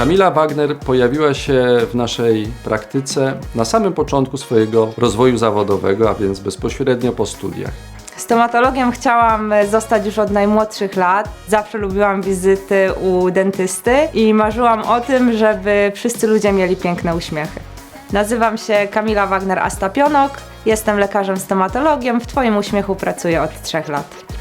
Kamila Wagner pojawiła się w naszej praktyce na samym początku swojego rozwoju zawodowego, a więc bezpośrednio po studiach. Stomatologiem chciałam zostać już od najmłodszych lat. Zawsze lubiłam wizyty u dentysty i marzyłam o tym, żeby wszyscy ludzie mieli piękne uśmiechy. Nazywam się Kamila Wagner-Astapionok, jestem lekarzem stomatologiem, w Twoim uśmiechu pracuję od trzech lat.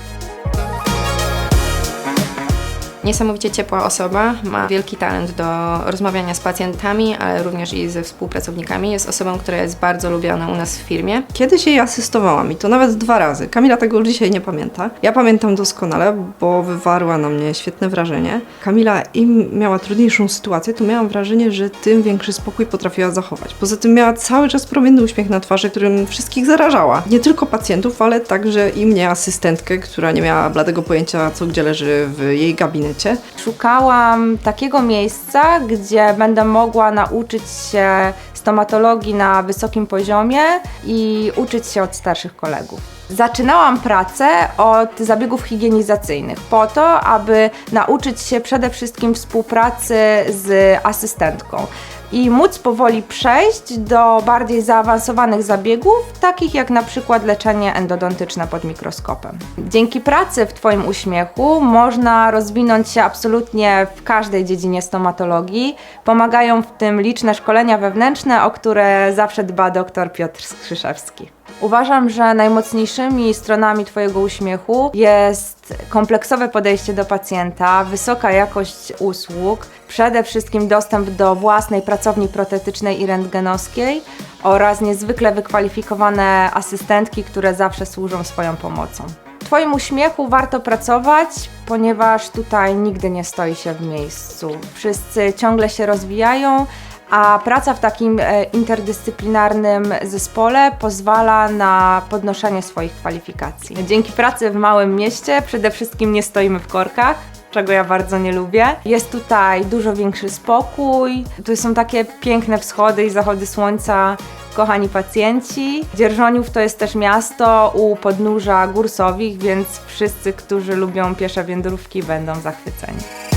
Niesamowicie ciepła osoba, ma wielki talent do rozmawiania z pacjentami, ale również i ze współpracownikami. Jest osobą, która jest bardzo lubiona u nas w firmie. Kiedyś jej asystowałam i to nawet dwa razy. Kamila tego dzisiaj nie pamięta. Ja pamiętam doskonale, bo wywarła na mnie świetne wrażenie. Kamila im miała trudniejszą sytuację, to miałam wrażenie, że tym większy spokój potrafiła zachować. Poza tym miała cały czas promienny uśmiech na twarzy, którym wszystkich zarażała. Nie tylko pacjentów, ale także i mnie, asystentkę, która nie miała bladego pojęcia, co gdzie leży w jej gabinecie. Szukałam takiego miejsca, gdzie będę mogła nauczyć się stomatologii na wysokim poziomie i uczyć się od starszych kolegów. Zaczynałam pracę od zabiegów higienizacyjnych po to, aby nauczyć się przede wszystkim współpracy z asystentką i móc powoli przejść do bardziej zaawansowanych zabiegów, takich jak na przykład leczenie endodontyczne pod mikroskopem. Dzięki pracy w Twoim uśmiechu można rozwinąć się absolutnie w każdej dziedzinie stomatologii. Pomagają w tym liczne szkolenia wewnętrzne, o które zawsze dba dr Piotr Skrzyszewski. Uważam, że najmocniejszymi stronami Twojego uśmiechu jest kompleksowe podejście do pacjenta, wysoka jakość usług, przede wszystkim dostęp do własnej pracowni protetycznej i rentgenowskiej oraz niezwykle wykwalifikowane asystentki, które zawsze służą swoją pomocą. Twoim uśmiechu warto pracować, ponieważ tutaj nigdy nie stoi się w miejscu. Wszyscy ciągle się rozwijają, a praca w takim e, interdyscyplinarnym zespole pozwala na podnoszenie swoich kwalifikacji. Dzięki pracy w małym mieście przede wszystkim nie stoimy w korkach. Czego ja bardzo nie lubię. Jest tutaj dużo większy spokój. Tu są takie piękne wschody i zachody słońca. Kochani pacjenci, Dzierżoniów to jest też miasto u podnóża gór Sowich, więc wszyscy, którzy lubią piesze wędrówki, będą zachwyceni.